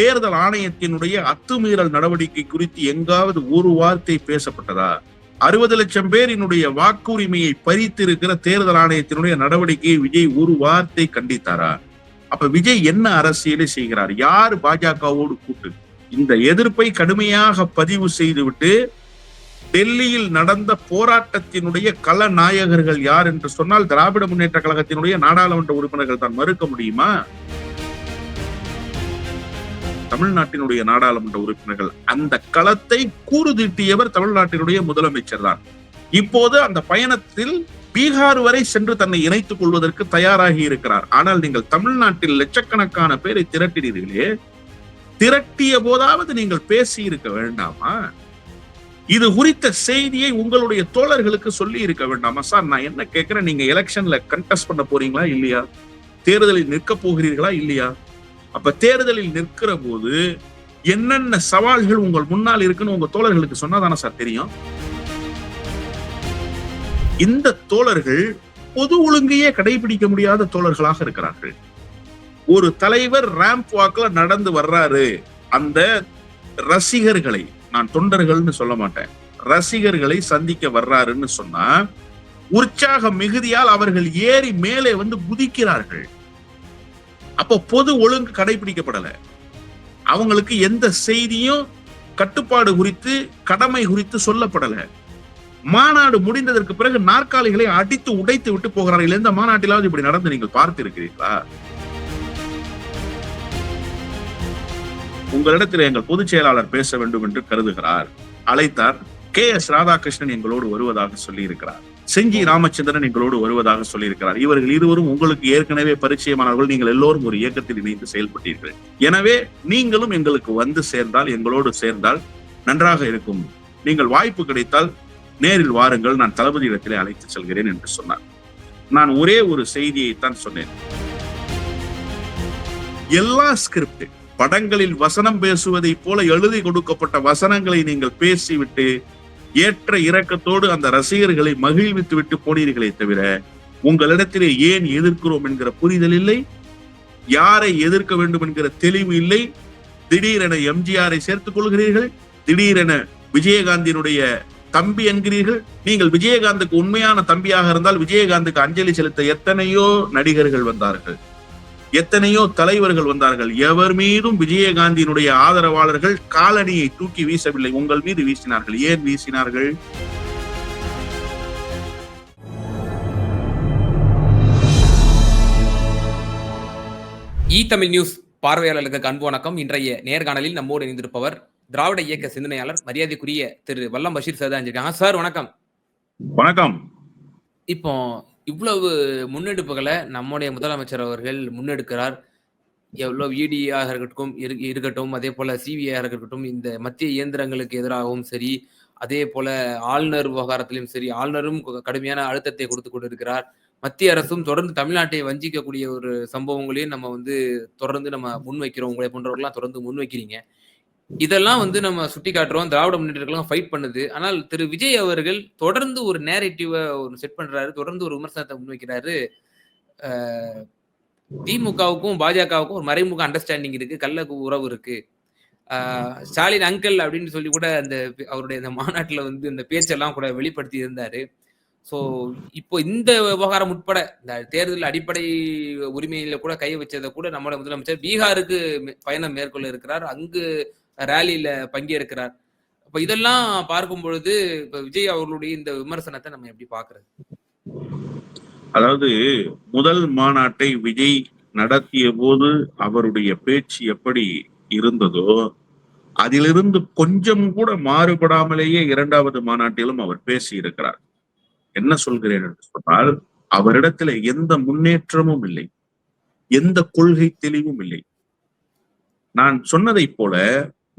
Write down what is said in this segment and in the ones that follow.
தேர்தல் ஆணையத்தினுடைய அத்துமீறல் நடவடிக்கை குறித்து எங்காவது ஒரு வார்த்தை பேசப்பட்டதா? அறுபது லட்சம் பேரினுடைய வாக்குரிமையை பறித்திருக்கிற தேர்தல் ஆணையத்தினுடைய நடவடிக்கையை விஜய் ஒரு வார்த்தை கண்டித்தாரா? அப்ப விஜய் என்ன அரசியலை செய்கிறார்? யார் பாஜகவோடு கூட்டு? இந்த எதிர்ப்பை கடுமையாக பதிவு செய்துவிட்டு டெல்லியில் நடந்த போராட்டத்தினுடைய கள நாயகர்கள் யார் என்று சொன்னால் திராவிட முன்னேற்ற கழகத்தினுடைய நாடாளுமன்ற உறுப்பினர்கள் தான். மறுக்க முடியுமா? தமிழ்நாட்டினுடைய நாடாளுமன்ற உறுப்பினர்கள் அந்த களத்தை கூறுதீட்டியவர் தமிழ்நாட்டினுடைய முதலமைச்சர் தான். இப்போது அந்த பயணத்தில் பீகார் வரை சென்று தன்னை இணைத்துக் கொள்வதற்கு தயாராகி இருக்கிறார். ஆனால் நீங்கள் தமிழ்நாட்டில் லட்சக்கணக்கான பேரை திரட்டினீர்களே திரட்டிய போதாவது நீங்கள் பேசி இருக்க வேண்டாமா? இது குறித்த செய்தியை உங்களுடைய தோழர்களுக்கு சொல்லி இருக்க வேண்டாமா? சார் நான் என்ன கேட்கிறேன்? நீங்க எலெக்ஷன்ல கண்டெஸ்ட் பண்ண போறீங்களா இல்லையா? தேர்தலில் நிற்க போகிறீர்களா இல்லையா? அப்ப தேர்தலில் நிற்கிற போது என்னென்ன சவால்கள் உங்கள் முன்னால் இருக்குன்னு உங்க தோழர்களுக்கு சொன்னாதானே சார் தெரியும்? இந்த தோழர்கள் பொது ஒழுங்கையே கடைபிடிக்க முடியாத தோழர்களாக இருக்கிறார்கள். ஒரு தலைவர் ரேம்ப் வாக்ல நடந்து வர்றாரு. அந்த ரசிகர்களை நான் தொண்டர்கள்னு சொல்ல மாட்டேன். ரசிகர்களை சந்திக்க வர்றாருன்னு சொன்னா உற்சாக மிகுதியால் அவர்கள் ஏறி மேலே வந்து குதிக்கிறார்கள். அப்போ பொது ஒழுங்கு கடைபிடிக்கப்படலை. அவங்களுக்கு எந்த செய்தியும் கட்டுப்பாடு குறித்து கடமை குறித்து சொல்லப்படலை. மாநாடு முடிந்ததற்கு பிறகு நாற்காலிகளை அடித்து உடைத்து விட்டு போகிறார்கள். எந்த மாநாட்டிலாவது இப்படி நடந்து நீங்கள் பார்த்திருக்கிறீர்களா? உங்களிடத்தில் எங்கள் பொதுச் செயலாளர் பேச வேண்டும் என்று கருதுகிறார். அழைத்தார். கே எஸ் ராதாகிருஷ்ணன் எங்களோடு வருவதாக சொல்லி இருக்கிறார் செஞ்சி ராமச்சந்திரன் எங்களோடு வருவதாக சொல்லியிருக்கிறார். இவர்கள் இருவரும் உங்களுக்கு ஏற்கனவே பரிச்சயமானவர்கள். நீங்கள் எல்லோரும் ஒரு இயக்கத்தில் இணைந்து செயல்பட்டீர்கள். எனவே நீங்களும் எங்களுக்கு வந்து சேர்ந்தால் எங்களோடு சேர்ந்தால் நன்றாக இருக்கும். நீங்கள் வாய்ப்பு கிடைத்தால் நேரில் வாருங்கள். நான் தளபதி இடத்திலே அழைத்து செல்கிறேன் என்று சொன்னார். நான் ஒரே ஒரு செய்தியை தான் சொன்னேன். எல்லா ஸ்கிரிப்ட் படங்களில் வசனம் பேசுவதை போல எழுதி கொடுக்கப்பட்ட வசனங்களை நீங்கள் பேசிவிட்டு ஏற்ற இரக்கத்தோடு அந்த ரசிகர்களை மகிழ்வித்து விட்டு போனீர்களே தவிர உங்களிடத்திலே ஏன் எதிர்க்கிறோம் என்கிற புரிதல் இல்லை? யாரை எதிர்க்க வேண்டும் என்கிற தெளிவு இல்லை? திடீரென எம்ஜிஆரை சேர்த்துக் கொள்கிறீர்கள் திடீரென விஜயகாந்தினுடைய தம்பி என்கிறீர்கள். நீங்கள் விஜயகாந்துக்கு உண்மையான தம்பியாக இருந்தால் விஜயகாந்துக்கு அஞ்சலி செலுத்த எத்தனையோ நடிகர்கள் வந்தார்கள். எத்தனையோ தலைவர்கள் வந்தார்கள். எவர் மீதும் விஜயகாந்தியினுடைய ஆதரவாளர்கள் காலணியை தூக்கி வீசவில்லை. உங்கள் மீது வீசினார்கள். ஏன் வீசினார்கள்? இ தமிழ் நியூஸ் பார்வையாளர்களுக்கு அன்பு வணக்கம். இன்றைய நேர்காணலில் நம்மோடு இணைந்திருப்பவர் திராவிட இயக்க சிந்தனையாளர் மரியாதைக்குரிய திரு வல்லம் பஷீர் சார் தான் இருக்காங்க. சார் வணக்கம். வணக்கம். இப்போ இவ்வளவு முன்னெடுப்புகளை நம்முடைய முதலமைச்சர் அவர்கள் முன்னெடுக்கிறார். எவ்வளவு இடியாக இருக்கட்டும் இரு- இருக்கட்டும் அதே போல சிபிஐயாக இருக்கட்டும் இந்த மத்திய இயந்திரங்களுக்கு எதிராகவும் சரி அதே போல ஆளுநர் விவகாரத்திலும் சரி ஆளுநரும் கடுமையான அழுத்தத்தை கொடுத்து கொண்டிருக்கிறார். மத்திய அரசும் தொடர்ந்து தமிழ்நாட்டை வஞ்சிக்கக்கூடிய ஒரு சம்பவங்களையும் நம்ம வந்து தொடர்ந்து நம்ம முன்வைக்கிறோம். உங்களை போன்றவர்கள்லாம் தொடர்ந்து முன்வைக்கிறீங்க. இதெல்லாம் வந்து நம்ம சுட்டி காட்டுறோம். திராவிட முன்னேற்றங்களும் ஃபைட் பண்ணுது. ஆனால் திரு விஜய் அவர்கள் தொடர்ந்து ஒரு நேரேட்டிவை ஒரு செட் பண்றாரு. தொடர்ந்து ஒரு விமர்சனத்தை முன்வைக்கிறாரு திமுகவுக்கும் பாஜகவுக்கும் ஒரு மறைமுக அண்டர்ஸ்டாண்டிங் இருக்கு. கள்ள உறவு இருக்கு. ஸ்டாலின் அங்கிள் அப்படின்னு சொல்லி கூட அந்த பே- அவருடைய அந்த மாநாட்டில் வந்து இந்த பேச்செல்லாம் கூட வெளிப்படுத்தி இருந்தாரு. ஸோ இப்போ இந்த விவகாரம் உட்பட இந்த தேர்தல் அடிப்படை உரிமையில கூட கை வச்சதை கூட நம்மளோட முதலமைச்சர் பீகாருக்கு மே- பயணம் மேற்கொள்ள இருக்கிறார். அங்கு ரேலியில பங்கேற்கிறார். அப்ப இதெல்லாம் பார்க்கும் பொழுது இப்ப விஜய் அவர்களுடைய இந்த விமர்சனத்தை நம்ம எப்படி பாக்குறது அதாவது முதல் மாநாட்டை விஜய் நடத்திய போது அவருடைய பேச்சு எப்படி இருந்ததோ அதிலிருந்து கொஞ்சம் கூட மாறுபடாமலேயே இரண்டாவது மாநாட்டிலும் அவர் பேசி இருக்கிறார் என்ன சொல்கிறேன் என்று சொன்னால் அவரிடத்துல எந்த முன்னேற்றமும் இல்லை. எந்த கொள்கை தெளிவும் இல்லை. நான் சொன்னதை போல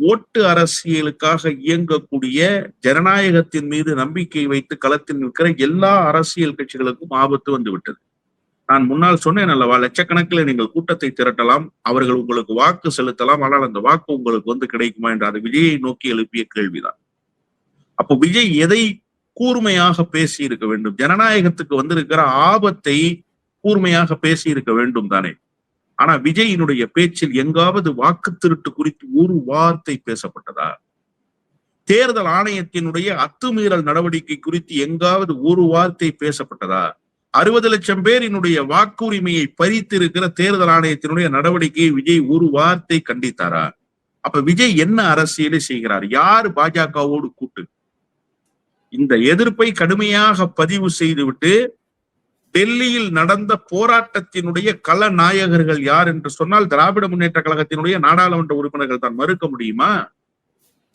ஓட்டு அரசியலுக்காக இயங்கக்கூடிய ஜனநாயகத்தின் மீது நம்பிக்கை வைத்து களத்தில் நிற்கிற எல்லா அரசியல் கட்சிகளுக்கும் ஆபத்து வந்து விட்டது நான் முன்னால் சொன்னேன் அல்லவா லட்சக்கணக்கில் நீங்கள் கூட்டத்தை திரட்டலாம் அவர்கள் உங்களுக்கு வாக்கு செலுத்தலாம் ஆனால் அந்த வாக்கு உங்களுக்கு வந்து கிடைக்குமா என்று அது விஜயை நோக்கி எழுப்பிய கேள்விதான். அப்போ விஜய் எதை கூர்மையாக பேசி இருக்க வேண்டும்? ஜனநாயகத்துக்கு வந்திருக்கிற ஆபத்தை கூர்மையாக பேசி இருக்க வேண்டும் தானே? ஆனா விஜயினுடைய பேச்சில் எங்காவது வாக்கு திருட்டு குறித்து ஒரு வார்த்தை பேசப்பட்டதா? தேர்தல் ஆணையத்தினுடைய அத்துமீறல் நடவடிக்கை குறித்து எங்காவது ஒரு வார்த்தை பேசப்பட்டதா? அறுபது லட்சம் பேரினுடைய வாக்குரிமையை பறித்திருக்கிற தேர்தல் ஆணையத்தினுடைய நடவடிக்கையை விஜய் ஒரு வார்த்தை கண்டித்தாரா? அப்ப விஜய் என்ன அரசியலை செய்கிறார்? யார் பாஜகவோடு கூட்டு? இந்த எதிர்ப்பை கடுமையாக பதிவு செய்துவிட்டு டெல்லியில் நடந்த போராட்டத்தினுடைய கள நாயகர்கள் யார் என்று சொன்னால் திராவிட முன்னேற்ற கழகத்தினுடைய நாடாளுமன்ற உறுப்பினர்கள் தான். மறுக்க முடியுமா?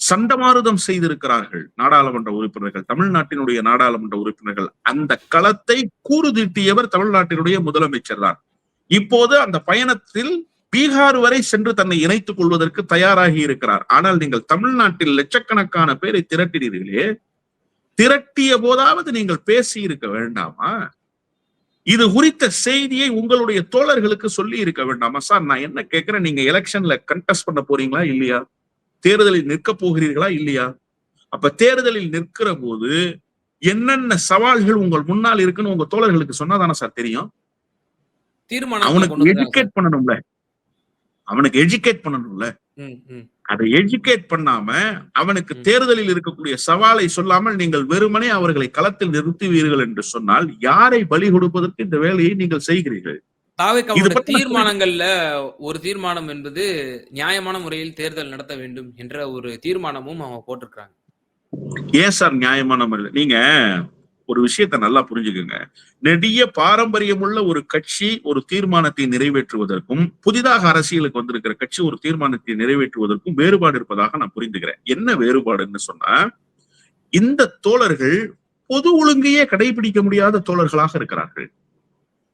சண்டமாருதம் செய்திருக்கிறார்கள் நாடாளுமன்ற உறுப்பினர்கள். தமிழ்நாட்டினுடைய நாடாளுமன்ற உறுப்பினர்கள். அந்த களத்தை கூறுதிட்டியவர் தமிழ்நாட்டினுடைய முதலமைச்சர் தான். இப்போது அந்த பயணத்தில் பீகார் வரை சென்று தன்னை இணைத்துக் கொள்வதற்கு தயாராகி இருக்கிறார். ஆனால் நீங்கள் தமிழ்நாட்டில் லட்சக்கணக்கான பேரை திரட்டினீர்களே. திரட்டிய போதாவது நீங்கள் பேசி இருக்க வேண்டாமா? இது குறித்த செய்தியை உங்களுடைய தோழர்களுக்கு சொல்லி இருக்க வேண்டாமா? சார் நான் என்ன கேட்கிறேன்? நீங்க எலெக்ஷன்ல கண்டெஸ்ட் பண்ண போறீங்களா இல்லையா? தேர்தலில் நிற்க போகிறீர்களா இல்லையா? அப்ப தேர்தலில் நிற்கிற போது என்னென்ன சவால்கள் உங்கள் முன்னால் இருக்குன்னு உங்க தோழர்களுக்கு சொன்னாதானே சார் தெரியும்? அவனுக்கு எஜுகேட் பண்ணணும்ல. அவனுக்கு எஜுகேட் பண்ணணும்ல. அதை எஜுகேட் பண்ணாம அவனுக்கு தேர்தலில் இருக்கக்கூடிய சவாலை சொல்லாமல் நீங்கள் வெறுமனே அவர்களை களத்தில் நிறுத்துவீர்கள் என்று சொன்னால் யாரை பலி கொடுப்பதற்கு இந்த வேலையை நீங்கள் செய்கிறீர்கள்? தீர்மானங்கள்ல ஒரு தீர்மானம் என்பது நியாயமான முறையில் தேர்தல் நடத்த வேண்டும் என்ற ஒரு தீர்மானமும் அவங்க போட்டிருக்காங்க ஏன் சார் நியாயமான முறையில்? நீங்க ஒரு விஷயத்தை நல்லா புரிஞ்சுக்குங்க. நெடிய பாரம்பரியமுள்ள ஒரு கட்சி ஒரு தீர்மானத்தை நிறைவேற்றுவதற்கும் புதிதாக அரசியலுக்கு வந்திருக்கிற கட்சி ஒரு தீர்மானத்தை நிறைவேற்றுவதற்கும் வேறுபாடு இருப்பதாக நான் புரிந்துக்கிறேன். என்ன வேறுபாடுன்னு சொன்னா இந்த தோழர்கள் பொது ஒழுங்கையே கடைபிடிக்க முடியாத தோழர்களாக இருக்கிறார்கள்.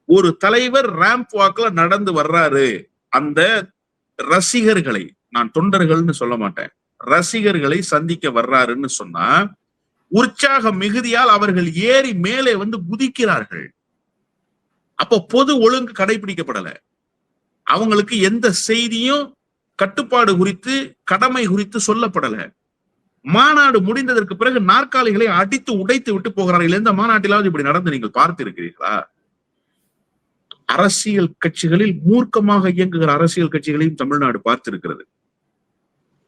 ஒரு தலைவர் ரேம்ப் வாக்ல நடந்து வர்றாரு. அந்த ரசிகர்களை நான் தொண்டர்கள்னு சொல்ல மாட்டேன். ரசிகர்களை சந்திக்க வர்றாருன்னு சொன்னா உற்சாக மிகுதியால் அவர்கள் ஏறி மேலே வந்து குதிக்கிறார்கள். அப்போ பொது ஒழுங்கு கடைபிடிக்கப்படல. அவங்களுக்கு எந்த செய்தியும் கட்டுப்பாடு குறித்து கடமை குறித்து சொல்லப்படல. மாநாடு முடிந்ததற்கு பிறகு நாற்காலிகளை அடித்து உடைத்து விட்டு போகிறார்கள். எந்த மாநாட்டிலாவது இப்படி நடந்து நீங்கள் பார்த்து இருக்கிறீர்களா அரசியல் கட்சிகளில் மூர்க்கமாக இயங்குகிற அரசியல் கட்சிகளையும் தமிழ்நாடு பார்த்திருக்கிறது.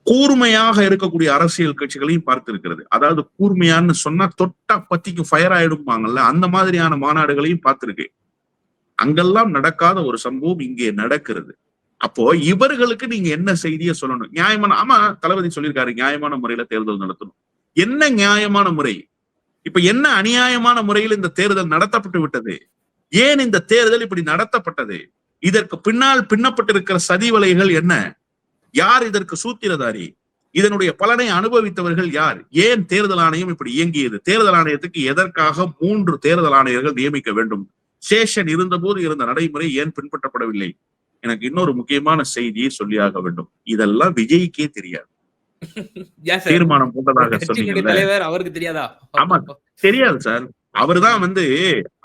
கூர்மையாக இருக்கக்கூடிய அரசியல் கட்சிகளையும் பார்த்திருக்கிறது. அதாவது கூர்மையான்னு சொன்னா தொட்டா பத்திக்கு ஃபயர் ஆயிடும்பாங்கல்ல அந்த மாதிரியான மாநாடுகளையும் பார்த்திருக்கு அங்கெல்லாம் நடக்காத ஒரு சம்பவம் இங்கே நடக்கிறது. அப்போ இவர்களுக்கு நீங்க என்ன செய்தியை சொல்லணும்? நியாயமான ஆமா தளபதி சொல்லியிருக்காரு நியாயமான முறையில தேர்தல் நடத்தணும். என்ன நியாயமான முறை? இப்ப என்ன அநியாயமான முறையில் இந்த தேர்தல் நடத்தப்பட்டு விட்டது? ஏன் இந்த தேர்தல் இப்படி நடத்தப்பட்டது? இதற்கு பின்னால் பின்னப்பட்டிருக்கிற சதி வலைகள் என்ன? யார் இதற்கு சூத்திரதாரி? இதனுடைய பலனை அனுபவித்தவர்கள் யார்? ஏன் தேர்தல் ஆணையம் இப்படி இயங்கியது? தேர்தல் ஆணையத்துக்கு எதற்காக மூன்று தேர்தல் ஆணையர்கள் நியமிக்க வேண்டும்? சேஷன் இருந்தபோது இருந்த நடைமுறை ஏன் பின்பற்றப்படவில்லை? எனக்கு இன்னொரு முக்கியமான செய்தியை சொல்லியாக வேண்டும். இதெல்லாம் விஜய்க்கே தெரியாது. தீர்மானம் போட்டதாக சொன்னீங்க தலைவர் அவருக்கு தெரியாதா? ஆமா தெரியாது சார் அவர்தான் வந்து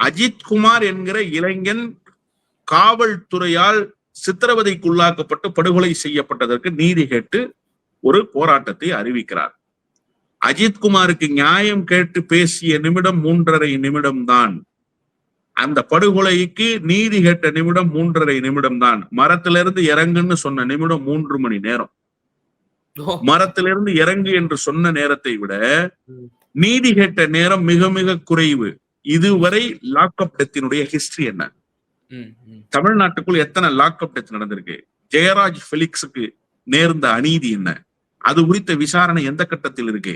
அஜித் குமார் என்கிற இளைஞன் காவல்துறையால் சித்திரவதைக்குள்ளாக்கப்பட்டு படுகொலை செய்யப்பட்டதற்கு நீதி கேட்டு ஒரு போராட்டத்தை அறிவிக்கிறார். அஜித் குமாருக்கு நியாயம் கேட்டு பேசிய நிமிடம் மூன்றரை நிமிடம் தான் அந்த படுகொலைக்கு நீதி கேட்ட நிமிடம் மூன்றரை நிமிடம் தான் மரத்திலிருந்து இறங்குன்னு சொன்ன நிமிடம் மூன்று மணி நேரம். மரத்திலிருந்து இறங்கு என்று சொன்ன நேரத்தை விட நீதி கேட்ட நேரம் மிக மிக குறைவு. இதுவரை லாக்அப் டெத்தினுடைய ஹிஸ்டரி என்ன? தமிழ்நாட்டுக்குள் எத்தனை லாக் அப் டெத் நடந்திருக்கு? ஜெயராஜ் பெலிக்ஸுக்கு நேர்ந்த அநீதி என்ன? அது குறித்த விசாரணை எந்த கட்டத்தில் இருக்கு?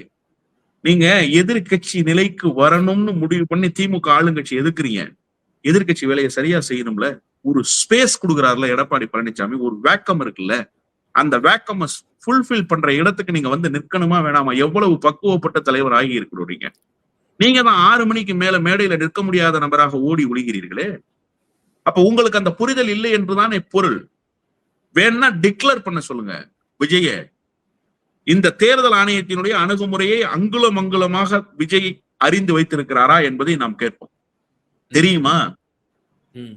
நீங்க எதிர்கட்சி நிலைக்கு வரணும்னு முடிவு பண்ணி திமுக ஆளுங்கட்சி எதிர்க்கிறீங்க எதிர்கட்சி வேலையை சரியா செய்யணும்ல? ஒரு ஸ்பேஸ் கொடுக்குறாருல எடப்பாடி பழனிசாமி ஒரு வேக்கம் இருக்குல்ல? அந்த வேக்கம் ஃபுல்ஃபில் பண்ற இடத்துக்கு நீங்க வந்து நிற்கணுமா வேணாமா? எவ்வளவு பக்குவப்பட்ட தலைவர் ஆகி இருக்கிறீங்க நீங்க தான் ஆறு மணிக்கு மேல மேடையில நிற்க முடியாத நபராக ஓடி ஒழிகிறீர்களே அப்ப உங்களுக்கு அந்த புரிதல் இல்லை என்றுதான் பொருள்? வேணா டிக்ளேர் பண்ண சொல்லுங்க. விஜய இந்த தேர்தல் ஆணையத்தினுடைய அணுகுமுறையை அங்குலம் அங்குலமாக விஜய் அறிந்து வைத்திருக்கிறாரா என்பதை நாம் கேட்போம். தெரியுமா?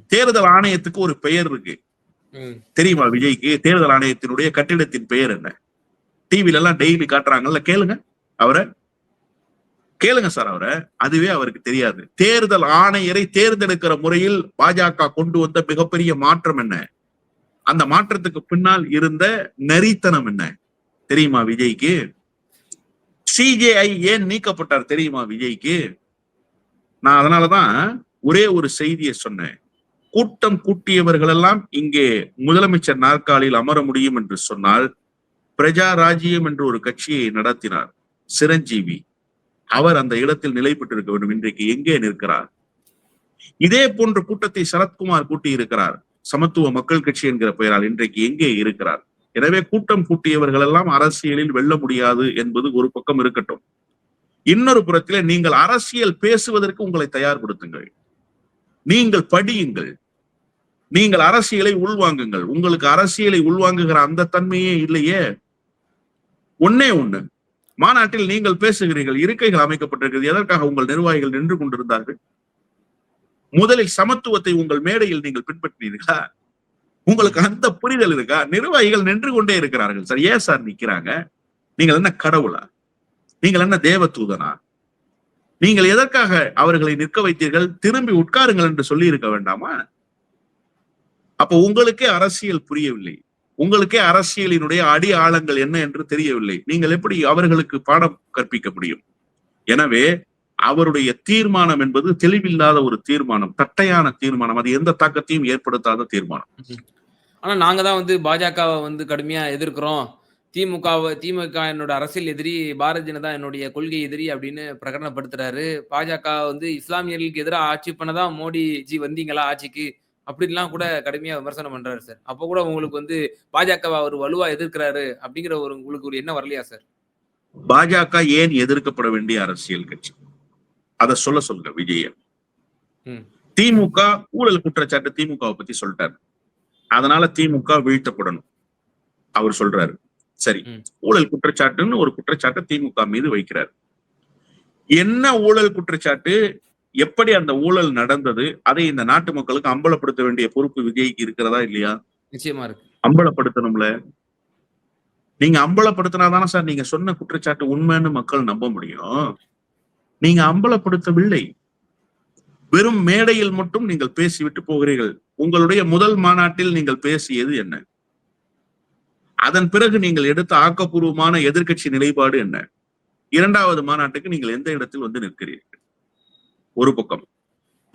தேர்தல் ஆணையத்துக்கு ஒரு பெயர் இருக்கு. தெரியுமா விஜய்க்கு? தேர்தல் ஆணையத்தினுடைய கட்டிடத்தின் பெயர் என்ன? டிவில எல்லாம் டெய்லி காட்டுறாங்கல்ல கேளுங்க. அவரை கேளுங்க சார் அவரை. அதுவே அவருக்கு தெரியாது. தேர்தல் ஆணையரை தேர்ந்தெடுக்கிற முறையில் பாஜக கொண்டு வந்த மிகப்பெரிய மாற்றம் என்ன? அந்த மாற்றத்துக்கு பின்னால் இருந்த நரித்தனம் என்ன? தெரியுமா விஜய்க்கு? சிஜேஐ ஏன் நீக்கப்பட்டார் தெரியுமா விஜய்க்கு? நான் அதனாலதான் ஒரே ஒரு செய்தியை சொன்னேன். கூட்டம் கூட்டியவர்கள் எல்லாம் இங்கே முதலமைச்சர் நாற்காலியில் அமர முடியும் என்று சொன்னால் பிரஜா ராஜ்யம் என்று ஒரு கட்சியை நடத்தினார். சிரஞ்சீவி. அவர் அந்த இடத்தில் நிலை பெற்றிருக்க வேண்டும். இன்றைக்கு எங்கே நிற்கிறார்? இதே போன்ற கூட்டத்தை சரத்குமார் கூட்டி இருக்கிறார் சமத்துவ மக்கள் கட்சி என்கிற பெயரால் இன்றைக்கு எங்கே இருக்கிறார்? எனவே கூட்டம் கூட்டியவர்கள் எல்லாம் அரசியலில் வெல்ல முடியாது என்பது ஒரு பக்கம் இருக்கட்டும். இன்னொரு புறத்திலே நீங்கள் அரசியல் பேசுவதற்கு உங்களை தயார்படுத்துங்கள் நீங்கள் படியுங்கள். நீங்கள் அரசியலை உள்வாங்குங்கள். உங்களுக்கு அரசியலை உள்வாங்குகிற அந்த தன்மையே இல்லையே. ஒன்னே ஒண்ணு. மாநாட்டில் நீங்கள் பேசுகிறீர்கள் இருக்கைகள் அமைக்கப்பட்டிருக்கிறது எதற்காக உங்கள் நிர்வாகிகள் நின்று கொண்டிருந்தார்கள்? முதலில் சமத்துவத்தை உங்கள் மேடையில் நீங்கள் பின்பற்றினீர்களா? உங்களுக்கு அந்த புரிதல் இருக்கா? நிர்வாகிகள் நின்று கொண்டே இருக்கிறார்கள். சார் ஏன் சார் நிக்கிறாங்க? நீங்கள் என்ன கடவுளா? நீங்கள் என்ன தேவதூதனா? நீங்கள் எதற்காக அவர்களை நிற்க வைத்தீர்கள்? திரும்பி உட்காருங்கள் என்று சொல்லி இருக்க வேண்டாமா? அப்ப உங்களுக்கே அரசியல் புரியவில்லை. உங்களுக்கே அரசியலினுடைய அடி ஆழங்கள் என்ன என்று தெரியவில்லை. நீங்கள் எப்படி அவர்களுக்கு பாடம் கற்பிக்க முடியும்? எனவே அவருடைய தீர்மானம் என்பது தெளிவில்லாத ஒரு தீர்மானம் தட்டையான தீர்மானம். அது எந்த தாக்கத்தையும் ஏற்படுத்தாத தீர்மானம். ஆனா நாங்க தான் வந்து பாஜகவை வந்து கடுமையா எதிர்க்கிறோம். திமுகவை திமுக என்னோட அரசியல் எதிரி பாரதிய ஜனதா என்னுடைய கொள்கை எதிரி அப்படின்னு பிரகடனப்படுத்துறாரு. பாஜக வந்து இஸ்லாமியர்களுக்கு எதிராக ஆட்சி பண்ணதான் மோடி ஜி வந்தீங்களா ஆட்சிக்கு? அப்படின்லாம் கூட கடுமையா விமர்சனம் பண்றாரு சார். அப்போ கூட உங்களுக்கு வந்து பாஜகவை அவர் வலுவா எதிர்க்கிறாரு அப்படிங்கிற ஒரு உங்களுக்கு ஒரு என்ன வரலையா சார்? பாஜக ஏன் எதிர்க்கப்பட வேண்டிய அரசியல் கட்சி? அத சொல்ல சொல்லுங்க விஜய. திமுக ஊழல் குற்றச்சாட்டு திமுகவை பத்தி சொல்லிட்டாரு. அதனால திமுக வீழ்த்தப்படணும் அவர் சொல்றாரு. சரி. ஊழல் குற்றச்சாட்டுன்னு ஒரு குற்றச்சாட்டை திமுக மீது வைக்கிறார். என்ன ஊழல் குற்றச்சாட்டு? எப்படி அந்த ஊழல் நடந்தது அதை இந்த நாட்டு மக்களுக்கு அம்பலப்படுத்த வேண்டிய பொறுப்பு விஜய்க்கு இருக்கிறதா இல்லையா? நிச்சயமா இருக்கு. அம்பலப்படுத்தணும்ல. நீங்க அம்பலப்படுத்தினாதானே சார் நீங்க சொன்ன குற்றச்சாட்டு உண்மைன்னு மக்கள் நம்ப முடியும். நீங்க அம்பலப்படுத்தவில்லை. வெறும் மேடையில் மட்டும் நீங்கள் பேசிவிட்டு போகிறீர்கள். உங்களுடைய முதல் மாநாட்டில் நீங்கள் பேசியது என்ன? அதன் பிறகு நீங்கள் எடுத்த ஆக்கப்பூர்வமான எதிர்க்கட்சி நிலைப்பாடு என்ன? இரண்டாவது மாநாட்டுக்கு நீங்கள் எந்த இடத்தில் வந்து நிற்கிறீர்கள்? ஒரு பக்கம்.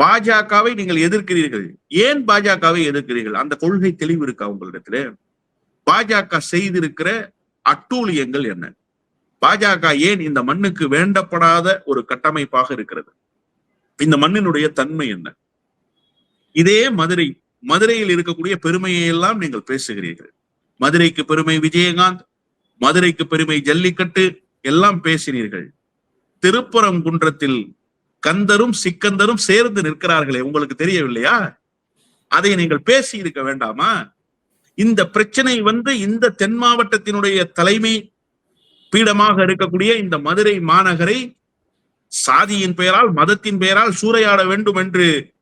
பாஜகவை நீங்கள் எதிர்க்கிறீர்கள். ஏன் பாஜகவை எதிர்க்கிறீர்கள்? அந்த கொள்கை தெளிவு இருக்கா உங்களிடத்துல? பாஜக செய்திருக்கிற அட்டூழியங்கள் என்ன? பாஜக ஏன் இந்த மண்ணுக்கு வேண்டப்படாத ஒரு கட்டமைப்பாக இருக்கிறது? இந்த மண்ணினுடைய தன்மை என்ன? இதே மதுரை மதுரையில் இருக்கக்கூடிய பெருமையை எல்லாம் நீங்கள் பேசுகிறீர்கள். மதுரைக்கு பெருமை விஜயகாந்த் மதுரைக்கு பெருமை ஜல்லிக்கட்டு எல்லாம் பேசினீர்கள். திருப்பரங்குன்றத்தில் கந்தரும் சிக்கந்தரும் சேர்ந்து நிற்கிறார்களே உங்களுக்கு தெரியவில்லையா? அதை நீங்கள் பேசி இருக்க வேண்டாமா? இந்த பிரச்சனை வந்து இந்த தென் மாவட்டத்தினுடைய தலைமை பீடமாக இருக்கக்கூடிய இந்த மதுரை மாநகரை சாதியின் பெயரால் மதத்தின் பெயரால் சூறையாட வேண்டும் என்று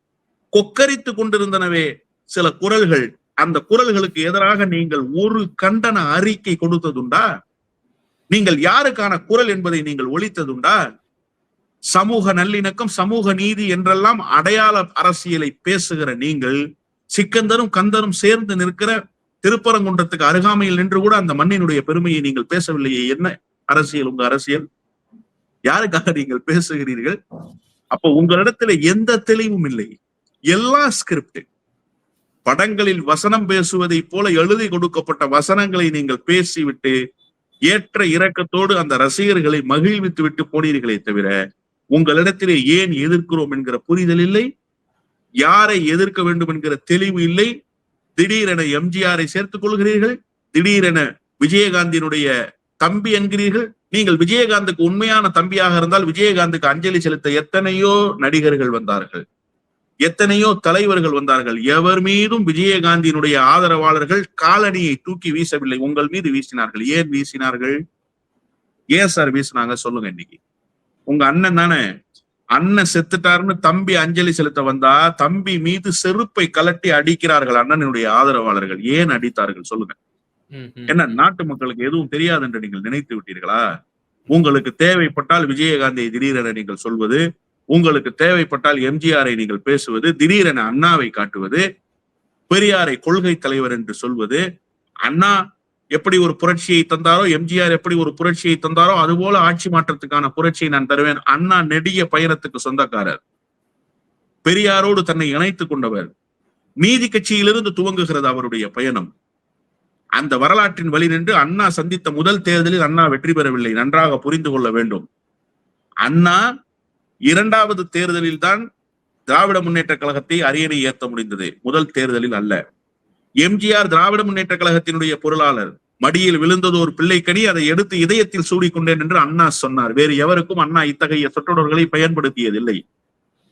கொக்கரித்துக் கொண்டிருந்தனவே சில குரல்கள். அந்த குரல்களுக்கு எதிராக நீங்கள் ஒரு கண்டன அறிக்கை கொடுத்ததுண்டா? நீங்கள் யாருக்கான குரல் என்பதை நீங்கள் ஒழித்ததுண்டா? சமூக நல்லிணக்கம் சமூக நீதி என்றெல்லாம் அடையாள அரசியலை பேசுகிற நீங்கள் சிக்கந்தரும் கந்தரும் சேர்ந்து நிற்கிற திருப்பரங்குன்றத்துக்கு அருகாமையில் நின்று கூட அந்த மண்ணினுடைய பெருமையை நீங்கள் பேசவில்லையே. என்ன அரசியல் உங்க அரசியல்? யாருக்காக நீங்கள் பேசுகிறீர்கள்? அப்போ உங்களிடத்துல எந்த தெளிவும் இல்லை. எல்லா ஸ்கிரிப்ட் படங்களில் வசனம் பேசுவதை போல எழுதி கொடுக்கப்பட்ட வசனங்களை நீங்கள் பேசிவிட்டு ஏற்ற இரக்கத்தோடு அந்த ரசிகர்களை மகிழ்வித்து விட்டு போனீர்களே தவிர உங்களிடத்திலே ஏன் எதிர்க்கிறோம் என்கிற புரிதல் இல்லை. யாரை எதிர்க்க வேண்டும் என்கிற தெளிவு இல்லை. திடீரென எம்ஜிஆரை சேர்த்துக் கொள்கிறீர்கள். திடீரென விஜயகாந்தினுடைய தம்பி என்கிறீர்கள். நீங்கள் விஜயகாந்துக்கு உண்மையான தம்பியாக இருந்தால் விஜயகாந்துக்கு அஞ்சலி செலுத்த எத்தனையோ நடிகர்கள் வந்தார்கள். எத்தனையோ தலைவர்கள் வந்தார்கள். எவர் மீதும் விஜயகாந்தியினுடைய ஆதரவாளர்கள் காலணியை தூக்கி வீசவில்லை. உங்கள் மீது வீசினார்கள். ஏன் வீசினார்கள்? ஏன் சார் வீசினாங்க? சொல்லுங்க இன்னைக்கு. உங்க அண்ணன் தானே? அண்ணன் செத்துட்டாருன்னு தம்பி அஞ்சலி செலுத்த வந்தா தம்பி மீது செருப்பை கலட்டி அடிக்கிறார்கள் அண்ணனுடைய ஆதரவாளர்கள். ஏன் அடித்தார்கள்? சொல்லுங்க. என்ன. நாட்டு மக்களுக்கு எதுவும் தெரியாது என்று நீங்கள் நினைத்து விட்டீர்களா? உங்களுக்கு தேவைப்பட்டால் விஜயகாந்தை திடீரென நீங்கள் சொல்வது உங்களுக்கு தேவைப்பட்டால் எம்ஜிஆரை நீங்கள் பேசுவது திடீரென அண்ணாவை காட்டுவது பெரியாரை கொள்கை தலைவர் என்று சொல்வது அண்ணா எப்படி ஒரு புரட்சியை தந்தாரோ எம்ஜிஆர் எப்படி ஒரு புரட்சியை தந்தாரோ அதுபோல ஆட்சி மாற்றத்துக்கான புரட்சியை நான் தருவேன். அண்ணா நெடிய பயணத்துக்கு சொந்தக்காரர். பெரியாரோடு தன்னை இணைத்துக் கொண்டவர். நீதி கட்சியிலிருந்து துவங்குகிறது அவருடைய பயணம். அந்த வரலாற்றின் வழி நின்று அண்ணா சந்தித்த முதல் தேர்தலில் அண்ணா வெற்றி பெறவில்லை. நன்றாக புரிந்து கொள்ள வேண்டும். அண்ணா இரண்டாவது தேர்தலில் தான் திராவிட முன்னேற்ற கழகத்தை அரியணை ஏற்ற முடிந்தது. முதல் தேர்தலில் அல்ல. எம்ஜிஆர் திராவிட முன்னேற்ற கழகத்தினுடைய பொருளாளர். மடியில் விழுந்தது ஒரு பிள்ளைக்கனி அதை எடுத்து இதயத்தில் சூடிக்கொண்டேன் என்று அண்ணா சொன்னார். வேறு எவருக்கும் அண்ணா இத்தகைய சொற்றொடர்களை பயன்படுத்தியதில்லை.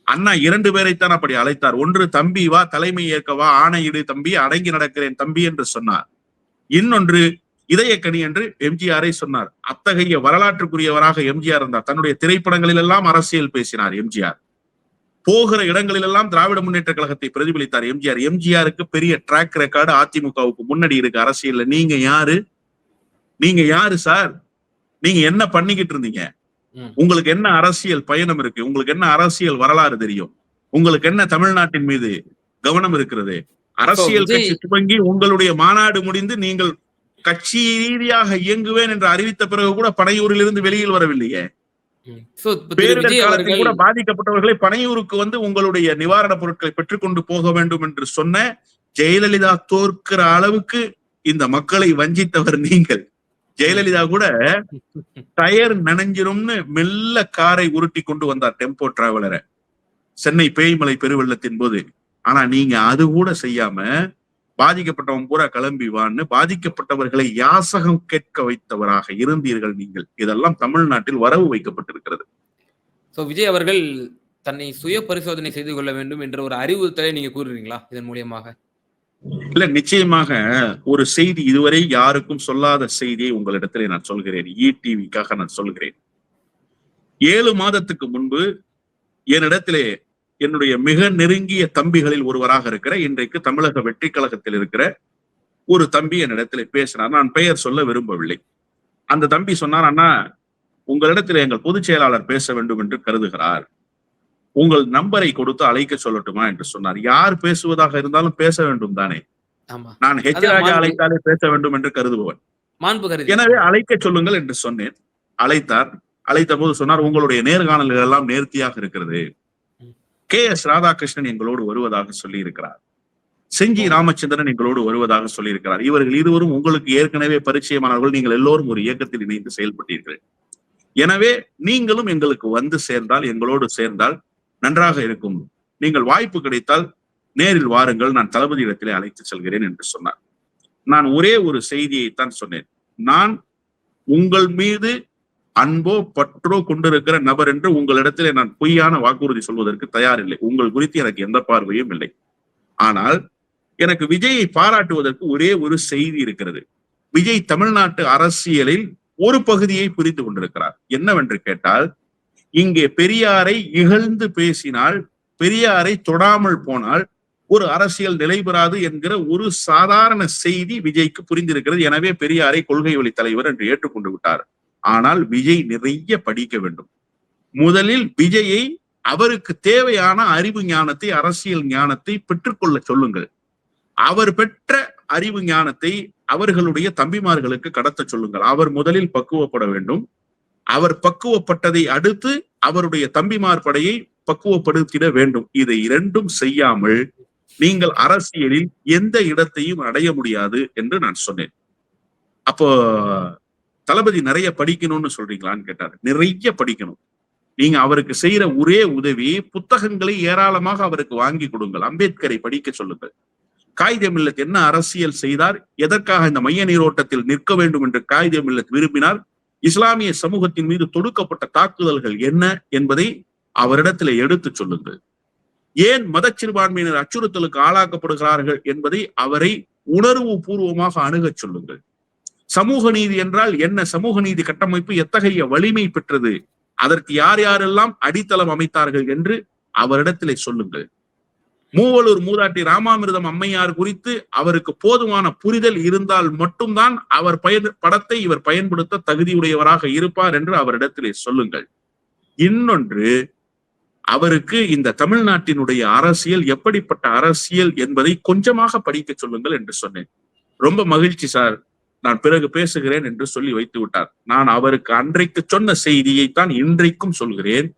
அண்ணா இரண்டு பேரைத்தான் அப்படி அழைத்தார். ஒன்று தம்பி வா தலைமை ஏற்கவா ஆணையிடு தம்பி அடங்கி நடக்கிறேன் தம்பி என்று சொன்னார். இன்னொன்று இதயக்கனி என்று எம்ஜிஆரை சொன்னார். அத்தகைய வரலாற்றுக்குரியவராக எம்ஜிஆர் இருந்தார். தன்னுடைய திரைப்படங்களில் எல்லாம் அரசியல் பேசினார் எம்ஜிஆர். போகிற இடங்களில் எல்லாம் திராவிட முன்னேற்ற கழகத்தை பிரதிபலித்தார் எம்ஜிஆர். எம்ஜிஆருக்கு பெரிய ட்ராக் ரெக்கார்டு அதிமுகவுக்கு முன்னாடி இருக்கு அரசியல்ல. நீங்க யாரு? நீங்க யாரு சார் நீங்க என்ன பண்ணிக்கிட்டு இருந்தீங்க. உங்களுக்கு என்ன அரசியல் பயணம் இருக்கு? உங்களுக்கு என்ன அரசியல் வரலாறு தெரியும்? உங்களுக்கு என்ன தமிழ்நாட்டின் மீது கவனம் இருக்கிறது? அரசியல் கட்சி துவங்கி உங்களுடைய மாநாடு முடிந்து நீங்கள் கட்சி ரீதியாக இயங்குவேன் என்று அறிவித்த பிறகு கூட பனையூரிலிருந்து வெளியில் வரவில்லையே. கூட பாதிக்கப்பட்டவர்களை பனையூருக்கு வந்து உங்களுடைய நிவாரணப் பொருட்களை பெற்றுக்கொண்டு போக வேண்டும் என்று சொன்ன ஜெயலலிதா தோற்கிற அளவுக்கு இந்த மக்களை வஞ்சித்தவர் நீங்கள். ஜெயலலிதா கூட டயர் நனைஞ்சிரும்னு மெல்ல காரை உருட்டி கொண்டு வந்தார் டெம்போ டிராவலரை. சென்னை பேய்மலை பெருவெள்ளத்தின் போது. ஆனா நீங்க அது கூட செய்யாம பாதிக்கப்பட்டவன் பூரா கிளம்பி வான்னு பாதிக்கப்பட்டவர்களை யாசகம் கேட்க வைத்தவராக இருந்தீர்கள் நீங்கள். இதெல்லாம் தமிழ்நாட்டில் வரவு வைக்கப்பட்டிருக்கிறது. சோ விஜய் அவர்கள் தன்னை சுய பரிசோதனை செய்து கொள்ள வேண்டும் என்ற ஒரு அறிவுறுத்தலை நீங்க கூறுறீங்களா இதன் மூலியமாக? இல்ல நிச்சயமாக ஒரு செய்தி இதுவரை யாருக்கும் சொல்லாத செய்தியை உங்களிடத்திலே நான் சொல்கிறேன். இ டிவிக்காக நான் சொல்கிறேன். ஏழு மாதத்துக்கு முன்பு என்னிடத்திலே என்னுடைய மிக நெருங்கிய தம்பிகளில் ஒருவராக இருக்கிற இன்றைக்கு தமிழக வெற்றி கழகத்தில் இருக்கிற ஒரு தம்பி என்னிடத்திலே பேசினார். நான் பெயர் சொல்ல விரும்பவில்லை. அந்த தம்பி சொன்னார் அண்ணா உங்களிடத்தில் எங்கள் பொதுச் செயலாளர் பேச வேண்டும் என்று கருதுகிறார். உங்கள் நம்பரை கொடுத்து அழைக்க சொல்லட்டுமா? என்று சொன்னார். யார் பேசுவதாக இருந்தாலும் பேச வேண்டும் தானே. நான் ஹெச் ராஜா அழைத்தாலே பேச வேண்டும் என்று கருதுபவன். எனவே அழைக்க சொல்லுங்கள் என்று சொன்னேன். அழைத்தார். அழைத்த போது சொன்னார் உங்களுடைய நேர்காணல்கள் எல்லாம் நேர்த்தியாக இருக்கிறது. கே எஸ் ராதாகிருஷ்ணன் எங்களோடு வருவதாக சொல்லி இருக்கிறார் செஞ்சி ராமச்சந்திரன் எங்களோடு வருவதாக சொல்லியிருக்கிறார். இவர்கள் இருவரும் உங்களுக்கு ஏற்கனவே பரிச்சயமானவர்கள். நீங்கள் எல்லோரும் ஒரு இயக்கத்தில் இணைந்து செயல்பட்டீர்கள். எனவே நீங்களும் எங்களுக்கு வந்து சேர்ந்தால் எங்களோடு சேர்ந்தால் நன்றாக இருக்கும். நீங்கள் வாய்ப்பு கிடைத்தால் நேரில் வாருங்கள். நான் தளபதி இடத்திலே அழைத்து செல்கிறேன் என்று சொன்னார். நான் ஒரே ஒரு செய்தியைத்தான் சொன்னேன். நான் உங்கள் மீது அன்போ பற்றோ கொண்டிருக்கிற நபர் என்று உங்களிடத்திலே நான் பொய்யான வாக்குறுதி சொல்வதற்கு தயாரில்லை. உங்கள் குறித்து எனக்கு எந்த பார்வையும் இல்லை. ஆனால் எனக்கு விஜயை பாராட்டுவதற்கு ஒரே ஒரு செய்தி இருக்கிறது. விஜய் தமிழ்நாட்டு அரசியலில் ஒரு பகுதியை புரிந்து கொண்டிருக்கிறார். என்னவென்று கேட்டால் இங்கே பெரியாரை இகழ்ந்து பேசினால் பெரியாரை தொடாமல் போனால் ஒரு அரசியல் நிலைபெறாது என்கிற ஒரு சாதாரண செய்தி விஜய்க்கு புரிந்திருக்கிறது. எனவே பெரியாரை கொள்கை வழி தலைவர் என்று ஏற்றுக்கொண்டு விட்டார். ஆனால் விஜய் நிறைய படிக்க வேண்டும். முதலில் விஜயை அவருக்கு தேவையான அறிவு ஞானத்தை அரசியல் ஞானத்தை பெற்றுக்கொள்ள சொல்லுங்கள். அவர் பெற்ற அறிவு ஞானத்தை அவர்களுடைய தம்பிமார்களுக்கு கடத்த சொல்லுங்கள். அவர் முதலில் பக்குவப்பட வேண்டும். அவர் பக்குவப்பட்டதை அடுத்து அவருடைய தம்பிமார் படையை பக்குவப்படுத்திட வேண்டும். இதை இரண்டும் செய்யாமல் நீங்கள் அரசியலில் எந்த இடத்தையும் அடைய முடியாது என்று நான் சொன்னேன். அப்போ தளபதி நிறைய படிக்கணும்னு சொல்றீங்களான்னு கேட்டார். நிறைய படிக்கணும். நீங்க அவருக்கு செய்யற ஒரே உதவி புத்தகங்களை ஏராளமாக அவருக்கு வாங்கி கொடுங்கள். அம்பேத்கரை படிக்க சொல்லுங்கள். காகித மில்லத் என்ன அரசியல் செய்தார்? எதற்காக இந்த மைய நீரோட்டத்தில் நிற்க வேண்டும் என்று காகித மில்லத் விரும்பினார்? இஸ்லாமிய சமூகத்தின் மீது தொடுக்கப்பட்ட தாக்குதல்கள் என்ன என்பதை அவரிடத்தில் எடுத்து சொல்லுங்கள். ஏன் மதச்சிறுபான்மையினர் அச்சுறுத்தலுக்கு ஆளாக்கப்படுகிறார்கள் என்பதை அவரை உணர்வு பூர்வமாக அணுகச் சொல்லுங்கள். சமூக நீதி என்றால் என்ன? சமூக நீதி கட்டமைப்பு எத்தகைய வலிமை பெற்றது? அதற்கு யார் யாரெல்லாம் அடித்தளம் அமைத்தார்கள் என்று அவரிடத்திலே சொல்லுங்கள். மூவலூர் மூதாட்டி ராமாமிர்தம் அம்மையார் குறித்து அவருக்கு போதுமான புரிதல் இருந்தால் மட்டும்தான் அவர் பயன் படத்தை இவர் பயன்படுத்த தகுதியுடையவராக இருப்பார் என்று அவரிடத்திலே சொல்லுங்கள். இன்னொன்று அவருக்கு இந்த தமிழ்நாட்டினுடைய அரசியல் எப்படிப்பட்ட அரசியல் என்பதை கொஞ்சமாக படிக்க சொல்லுங்கள் என்று சொன்னேன். ரொம்ப மகிழ்ச்சி சார். நான் பிறகு பேசுகிறேன் என்று சொல்லி வைத்து விட்டார். நான் அவருக்கு அன்றைக்கு சொன்ன செய்தியைத்தான் இன்றைக்கும் சொல்கிறேன்.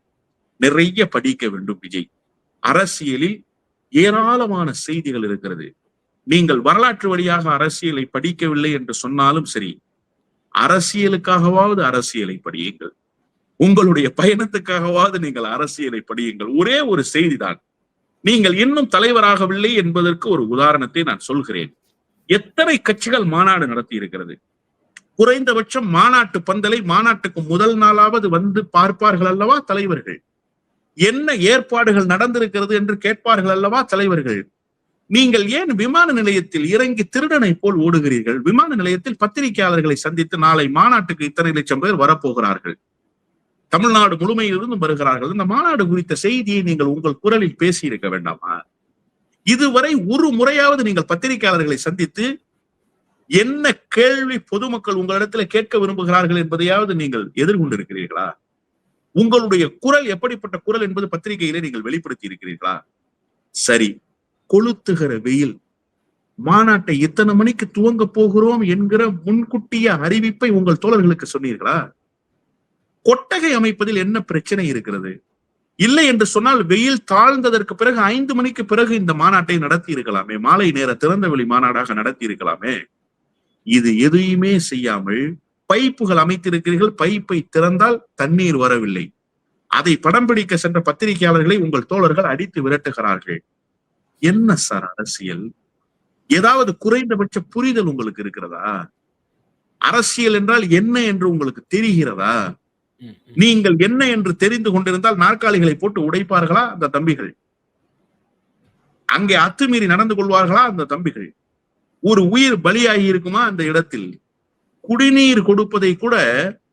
நிறைய படிக்க வேண்டும் விஜய். அரசியலில் ஏராளமான செய்திகள் இருக்கிறது. நீங்கள் வரலாற்று வழியாக அரசியலை படிக்கவில்லை என்று சொன்னாலும் சரி அரசியலுக்காகவாவது அரசியலை படியுங்கள். உங்களுடைய பயணத்துக்காகவாவது நீங்கள் அரசியலை படியுங்கள். ஒரே ஒரு செய்திதான். நீங்கள் இன்னும் தலைவராகவில்லை என்பதற்கு ஒரு உதாரணத்தை நான் சொல்கிறேன். எத்தனை கட்சிகள் மாநாடு நடத்தி இருக்கிறது குறைந்தபட்சம் மாநாட்டு பந்தலை மாநாட்டுக்கு முதல் நாளாவது வந்து பார்ப்பார்கள் அல்லவா தலைவர்கள்? என்ன ஏற்பாடுகள் நடந்திருக்கிறது என்று கேட்பார்கள் அல்லவா தலைவர்கள்? நீங்கள் ஏன் விமான நிலையத்தில் இறங்கி திருடனை போல் ஓடுகிறீர்கள்? விமான நிலையத்தில் பத்திரிகையாளர்களை சந்தித்து நாளை மாநாட்டுக்கு இத்தனை லட்சம் பேர் வரப்போகிறார்கள். தமிழ்நாடு முழுமையிலிருந்து வருகிறார்கள். இந்த மாநாடு குறித்த செய்தியை நீங்கள் உங்கள் குரலில் பேசியிருக்க வேண்டாமா? இதுவரை ஒரு முறையாவது நீங்கள் பத்திரிகையாளர்களை சந்தித்து என்ன கேள்வி பொதுமக்கள் உங்களிடத்துல கேட்க விரும்புகிறார்கள் என்பதையாவது நீங்கள் எதிர்கொண்டிருக்கிறீர்களா? உங்களுடைய குரல் எப்படிப்பட்ட குரல் என்பது பத்திரிகையிலே நீங்கள் வெளிப்படுத்தி இருக்கிறீர்களா? சரி கொளுத்துகிற வெயில். மாநாட்டை இத்தனை மணிக்கு துவங்க போகிறோம் என்கிற முன்கூட்டிய அறிவிப்பை உங்கள் தோழர்களுக்கு சொன்னீர்களா? கொட்டகை அமைப்பதில் என்ன பிரச்சனை இருக்கிறது? இல்லை என்று சொன்னால் வெயில் தாழ்ந்ததற்கு பிறகு ஐந்து மணிக்கு பிறகு இந்த மாநாட்டை நடத்தி இருக்கலாமே மாலை நேர திறந்தவெளி மாநாடாக நடத்தி இருக்கலாமே இது எதையுமே செய்யாமல் பைப்புகள் அமைத்திருக்கிறீர்கள். பைப்பை திறந்தால் தண்ணீர் வரவில்லை. அதை படம் பிடிக்க சென்ற பத்திரிகையாளர்களை உங்கள் தோழர்கள் அடித்து விரட்டுகிறார்கள். என்ன சார் அரசியல்? ஏதாவது குறைந்தபட்ச புரிதல் உங்களுக்கு இருக்கிறதா? அரசியல் என்றால் என்ன என்று உங்களுக்கு தெரிகிறதா? நீங்கள் என்ன என்று தெரிந்து கொண்டிருந்தால் நாற்காலிகளை போட்டு உடைப்பார்களா அந்த தம்பிகள்? அங்கே அத்துமீறி நடந்து கொள்வார்களா அந்த தம்பிகள்? ஒரு உயிர் பலியாகி இருக்குமா அந்த இடத்தில்? குடிநீர் கொடுப்பதை கூட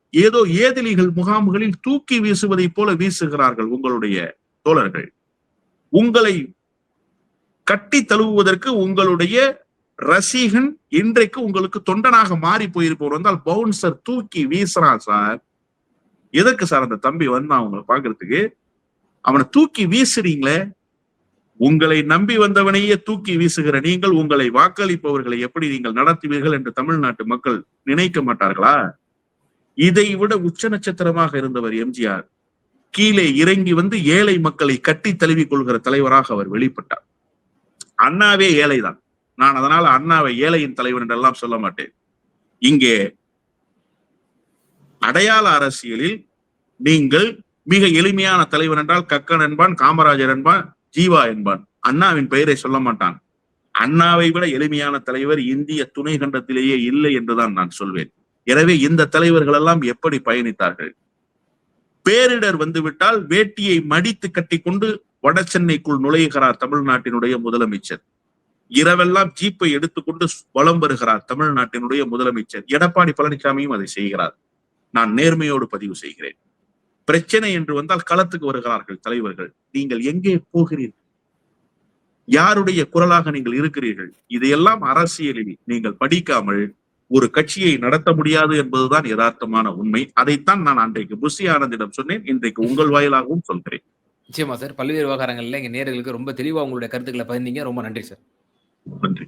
ஏதோ ஏதிலிகள் முகாம்களில் தூக்கி வீசுவதை போல வீசுகிறார்கள் உங்களுடைய தோழர்கள். உங்களை கட்டி தழுவுவதற்கு உங்களுடைய ரசிகன் இன்றைக்கு உங்களுக்கு தொண்டனாக மாறி போயிருப்பவர் வந்தால் பவுன்சர் தூக்கி வீசுறான் சார் எதற்கு சார் அந்த தம்பி வந்தான் அவங்களை பாக்குறதுக்கு அவனை தூக்கி வீசுறீங்களே? உங்களை நம்பி வந்தவனையே தூக்கி வீசுகிற நீங்கள் உங்களை வாக்களிப்பவர்களை எப்படி நீங்கள் நடத்துவீர்கள் என்று தமிழ்நாட்டு மக்கள் நினைக்க மாட்டார்களா? இதை விட உச்ச நட்சத்திரமாக இருந்தவர் எம்ஜிஆர். கீழே இறங்கி வந்து ஏழை மக்களை கட்டி தழுவிக் கொள்கிற தலைவராக அவர் வெளிப்பட்டார். அண்ணாவே ஏழைதான். நான் அதனால அண்ணாவை ஏழையின் தலைவர் என்றெல்லாம் சொல்ல மாட்டேன். இங்கே அடையாள அரசியலில் நீங்கள் மிக எளிமையான தலைவர் என்றால் கக்கன் என்பான் காமராஜர் என்பான் ஜீவா என்பான். அண்ணாவின் பெயரை சொல்ல மாட்டான். அண்ணாவை விட எளிமையான தலைவர் இந்திய துணை கண்டத்திலேயே இல்லை என்றுதான் நான் சொல்வேன். எனவே இந்த தலைவர்கள் எல்லாம் எப்படி பயணித்தார்கள்? பேரிடர் வந்துவிட்டால் வேட்டியை மடித்து கட்டிக்கொண்டு வட சென்னைக்குள் நுழைகிறார் தமிழ்நாட்டினுடைய முதலமைச்சர். இரவெல்லாம் ஜீப்பை எடுத்துக்கொண்டு வலம் வருகிறார் தமிழ்நாட்டினுடைய முதலமைச்சர். எடப்பாடி பழனிசாமியும் அதை செய்கிறார். நான் நேர்மையோடு பதிவு செய்கிறேன். பிரச்சனை என்று வந்தால் களத்துக்கு வருகிறார்கள் தலைவர்கள். நீங்கள் எங்கே போகிறீர்கள்? யாருடைய குரலாக நீங்கள் இருக்கிறீர்கள்? இதையெல்லாம் அரசியலில் நீங்கள் படிக்காமல் ஒரு கட்சியை நடத்த முடியாது என்பதுதான் யதார்த்தமான உண்மை. அதைத்தான் நான் அன்றைக்கு புஷி ஆனந்திடம் சொன்னேன். இன்றைக்கு உங்கள் வாயிலாகவும் சொல்கிறேன். நிச்சயமா சார். பல்வேறு விவகாரங்கள்ல எங்க நேயர்களுக்கு ரொம்ப தெளிவா உங்களுடைய கருத்துக்களை பகிர்ந்தீங்க. ரொம்ப நன்றி சார். நன்றி.